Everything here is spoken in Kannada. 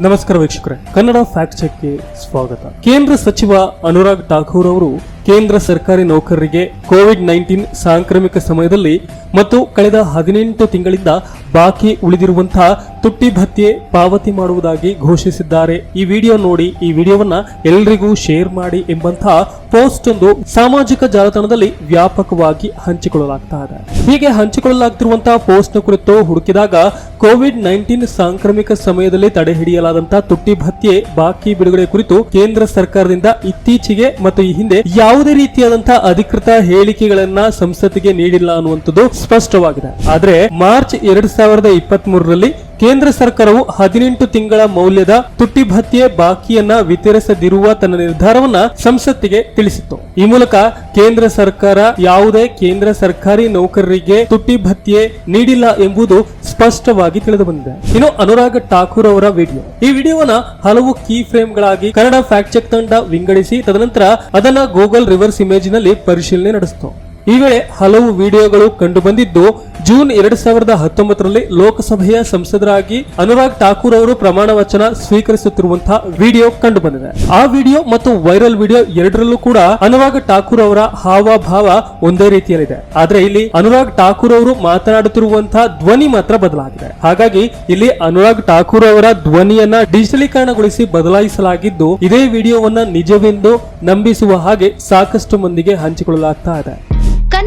ನಮಸ್ಕಾರ ವೀಕ್ಷಕರೇ ಕನ್ನಡ ಫ್ಯಾಕ್ಟ್ ಚೆಕ್ಗೆ ಸ್ವಾಗತ. ಕೇಂದ್ರ ಸಚಿವ ಅನುರಾಗ್ ಠಾಕೂರ್ ಅವರು ಕೇಂದ್ರ ಸರ್ಕಾರಿ ನೌಕರರಿಗೆ ಕೋವಿಡ್ ನೈನ್ಟೀನ್ ಸಾಂಕ್ರಾಮಿಕ ಸಮಯದಲ್ಲಿ ಮತ್ತು ಕಳೆದ ಹದಿನೆಂಟು ತಿಂಗಳಿಂದ ಬಾಕಿ ಉಳಿದಿರುವಂತಹ ತುಟ್ಟಿ ಭತ್ಯೆ ಪಾವತಿ ಮಾಡುವುದಾಗಿ ಘೋಷಿಸಿದ್ದಾರೆ. ಈ ವಿಡಿಯೋ ನೋಡಿ, ಈ ವಿಡಿಯೋವನ್ನ ಎಲ್ರಿಗೂ ಶೇರ್ ಮಾಡಿ ಎಂಬಂತಹ ಪೋಸ್ಟ್ ಒಂದು ಸಾಮಾಜಿಕ ಜಾಲತಾಣದಲ್ಲಿ ವ್ಯಾಪಕವಾಗಿ ಹಂಚಿಕೊಳ್ಳಲಾಗ್ತಾ ಇದೆ. ಹೀಗೆ ಹಂಚಿಕೊಳ್ಳಲಾಗ್ತಿರುವಂತಹ ಪೋಸ್ಟ್ ಕುರಿತು ಹುಡುಕಿದಾಗ ಕೋವಿಡ್ ನೈನ್ಟೀನ್ ಸಾಂಕ್ರಾಮಿಕ ಸಮಯದಲ್ಲಿ ತಡೆ ಹಿಡಿಯಲಾದಂತಹ ತುಟ್ಟಿ ಭತ್ಯೆ ಬಾಕಿ ಬಿಡುಗಡೆ ಕುರಿತು ಕೇಂದ್ರ ಸರ್ಕಾರದಿಂದ ಇತ್ತೀಚೆಗೆ ಮತ್ತು ಈ ಹಿಂದೆ ಯಾವುದೇ ರೀತಿಯಾದಂತಹ ಅಧಿಕೃತ ಹೇಳಿಕೆಗಳನ್ನ ಸಂಸತ್ತಿಗೆ ನೀಡಿಲ್ಲ ಅನ್ನುವಂಥದ್ದು ಸ್ಪಷ್ಟವಾಗಿದೆ. ಆದ್ರೆ ಮಾರ್ಚ್ ಎರಡ್ ಸಾವಿರದ ಇಪ್ಪತ್ತ್ ಮೂರರಲ್ಲಿ ಕೇಂದ್ರ ಸರ್ಕಾರವು ಹದಿನೆಂಟು ತಿಂಗಳ ಮೌಲ್ಯದ ತುಟ್ಟಿ ಭತ್ಯೆ ಬಾಕಿಯನ್ನ ವಿತರಿಸದಿರುವ ತನ್ನ ನಿರ್ಧಾರವನ್ನ ಸಂಸತ್ತಿಗೆ ತಿಳಿಸಿತ್ತು. ಈ ಮೂಲಕ ಕೇಂದ್ರ ಸರ್ಕಾರ ಯಾವುದೇ ಕೇಂದ್ರ ಸರ್ಕಾರಿ ನೌಕರರಿಗೆ ತುಟ್ಟಿ ಭತ್ಯೆ ನೀಡಿಲ್ಲ ಎಂಬುದು ಸ್ಪಷ್ಟವಾಗಿ ತಿಳಿದು ಬಂದಿದೆ ಇನ್ನು ಅನುರಾಗ್ ಠಾಕೂರ್ ಅವರ ವಿಡಿಯೋ. ಈ ವಿಡಿಯೋನ ಹಲವು ಕೀ ಫ್ರೇಮ್ಗಳಾಗಿ ಕನ್ನಡ ಫ್ಯಾಕ್ಟ್ ಚೆಕ್ ತಂಡ ವಿಂಗಡಿಸಿ, ತದನಂತರ ಅದನ್ನ ಗೂಗಲ್ ರಿವರ್ಸ್ ಇಮೇಜ್ನಲ್ಲಿ ಪರಿಶೀಲನೆ ನಡೆಸಿತು. ಈ ವೇಳೆ ಹಲವು ವಿಡಿಯೋಗಳು ಕಂಡು ಬಂದಿದ್ದು ಜೂನ್ ಎರಡ್ ಸಾವಿರದ ಹತ್ತೊಂಬತ್ತರಲ್ಲಿ ಲೋಕಸಭೆಯ ಸಂಸದರಾಗಿ ಅನುರಾಗ್ ಠಾಕೂರ್ ಅವರು ಪ್ರಮಾಣ ವಚನ ಸ್ವೀಕರಿಸುತ್ತಿರುವಂತಹ ವಿಡಿಯೋ ಕಂಡು ಬಂದಿದೆ ಆ ವಿಡಿಯೋ ಮತ್ತು ವೈರಲ್ ವಿಡಿಯೋ ಎರಡರಲ್ಲೂ ಕೂಡ ಅನುರಾಗ್ ಠಾಕೂರ್ ಅವರ ಹಾವಭಾವ ಒಂದೇ ರೀತಿಯಲ್ಲಿದೆ. ಆದ್ರೆ ಇಲ್ಲಿ ಅನುರಾಗ್ ಠಾಕೂರ್ ಅವರು ಮಾತನಾಡುತ್ತಿರುವಂತಹ ಧ್ವನಿ ಮಾತ್ರ ಬದಲಾಗಿದೆ. ಹಾಗಾಗಿ ಇಲ್ಲಿ ಅನುರಾಗ್ ಠಾಕೂರ್ ಅವರ ಧ್ವನಿಯನ್ನ ಡಿಜಿಟಲೀಕರಣಗೊಳಿಸಿ ಬದಲಾಯಿಸಲಾಗಿದ್ದು, ಇದೇ ವಿಡಿಯೋವನ್ನ ನಿಜವೆಂದು ನಂಬಿಸುವ ಹಾಗೆ ಸಾಕಷ್ಟು ಮಂದಿಗೆ ಹಂಚಿಕೊಳ್ಳಲಾಗ್ತಾ ಇದೆ.